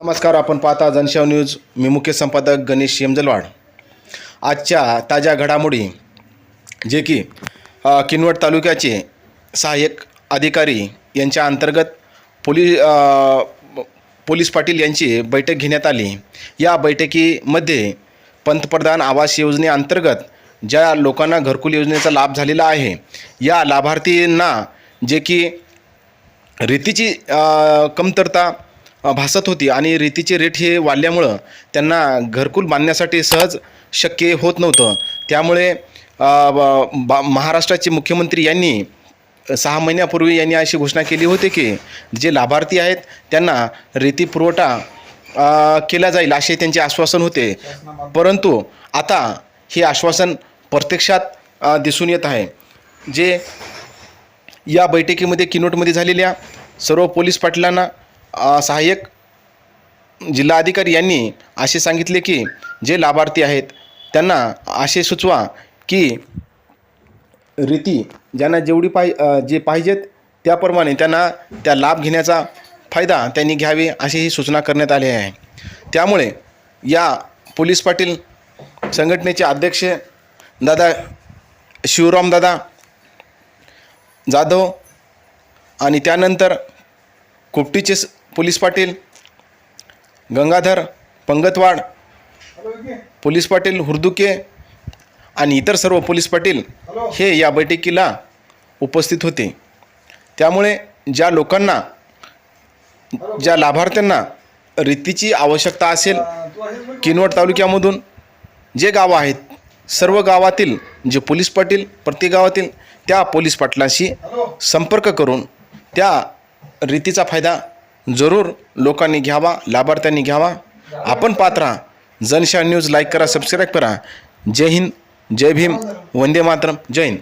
नमस्कार आपण पाहता जनशव न्यूज. मी मुख्य संपादक गणेश यमजलवाड आजच्या ताज्या घडामोडी जे की किनवट तालुक्याचे सहाय्यक अधिकारी यांच्या अंतर्गत पोलीस पोलीस पाटील यांची बैठक घेण्यात आली. या बैठकीमध्ये पंतप्रधान आवास योजनेअंतर्गत ज्या लोकांना घरकुल योजनेचा लाभ झालेला आहे या लाभार्थींना जे की रेतीची कमतरता भासत होती आणि रेतीचे रेट हे वाढल्यामुळं त्यांना घरकुल बांधण्यासाठी सहज शक्य होत नव्हतं. त्यामुळे ब- बा- महाराष्ट्राचे मुख्यमंत्री यांनी सहा महिन्यापूर्वी यांनी अशी घोषणा केली होती की जे लाभार्थी आहेत त्यांना रेती पुरवठा केला जाईल असे त्यांचे आश्वासन होते. परंतु आता हे आश्वासन प्रत्यक्षात दिसून येत आहे. जे या बैठकीमध्ये किनोटमध्ये झालेल्या सर्व पोलीस पाटलांना सहाय्यक जिल्हाधिकारी यांनी असे सांगितले की जे लाभार्थी आहेत त्यांना असे सुचवा की रीती ज्यांना जेवढी पाहि जे पाहिजेत त्याप्रमाणे त्यांना त्या लाभ घेण्याचा फायदा त्यांनी घ्यावे अशी ही सूचना करण्यात आली आहे. त्यामुळे या पोलीस पाटील संघटनेचे अध्यक्ष दादा शिवराम दादा जाधव आणि त्यानंतर कुपटीचे स- पोलीस पाटील गंगाधर पंगतवाड पोलीस पाटील हुर्दुके आणि इतर सर्व पोलीस पाटील हे या बैठकीला उपस्थित होते. त्यामुळे ज्या लोकांना ज्या लाभार्थ्यांना रीतीची आवश्यकता असेल किनवट तालुक्यामधून जे गावं आहेत सर्व गावातील जे पोलीस पाटील प्रत्येक गावातील त्या पोलीस पाटलांशी संपर्क करून त्या रीतीचा फायदा जरूर लोकांनी घ्यावा लाभार्थ्यांनी घ्यावा. आपण पात्रा जनशा न्यूज लाईक करा सबस्क्राईब करा. जय हिंद जय भीम वंदे मातरम. जय हिंद.